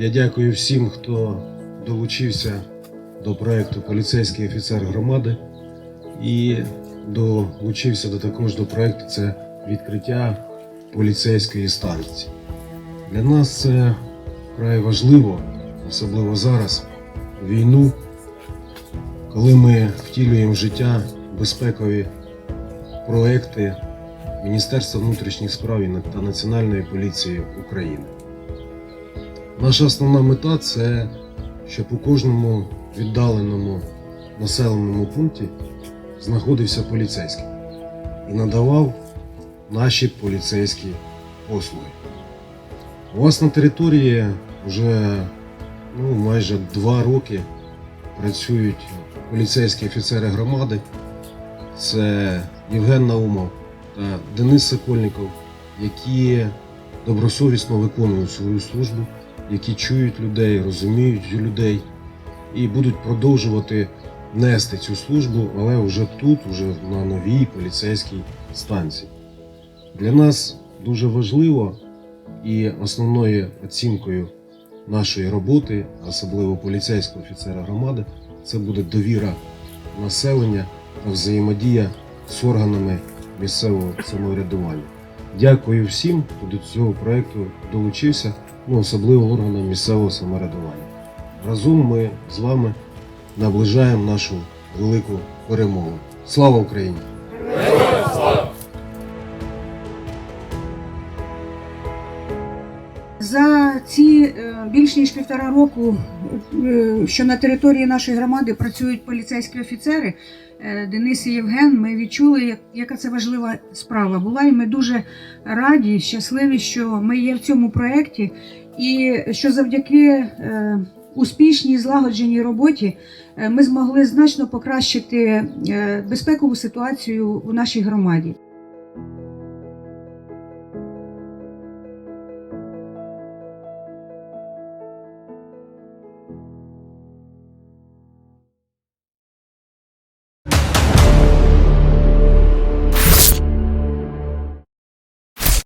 Я дякую всім, хто долучився до проекту Поліцейський офіцер громади і долучився до також до проекту це відкриття поліцейської станції. Для нас це вкрай важливо, особливо зараз, війну, коли ми втілюємо в життя безпекові проекти Міністерства внутрішніх справ та Національної поліції України. Наша основна мета це, щоб у кожному віддаленому населеному пункті знаходився поліцейський і надавав наші поліцейські послуги. У вас на території вже ну, майже два роки працюють поліцейські офіцери громади. Це Євген Наумов та Денис Сокольников, які добросовісно виконують свою службу, які чують людей, розуміють людей і будуть продовжувати нести цю службу, але вже тут, вже на новій поліцейській станції. Для нас дуже важливо і основною оцінкою нашої роботи, особливо поліцейського офіцера громади, це буде довіра населення та взаємодія з органами місцевого самоврядування. Дякую всім, хто до цього проекту долучився, ну особливо органам місцевого самоврядування. Разом ми з вами наближаємо нашу велику перемогу. Слава Україні! За ці е, більш ніж півтора року, е, що на території нашої громади працюють поліцейські офіцери, е, Денис і Євген, ми відчули, як- яка це важлива справа була, і ми дуже раді, щасливі, що ми є в цьому проєкті, і що завдяки успішній злагодженій роботі ми змогли значно покращити безпекову ситуацію у нашій громаді.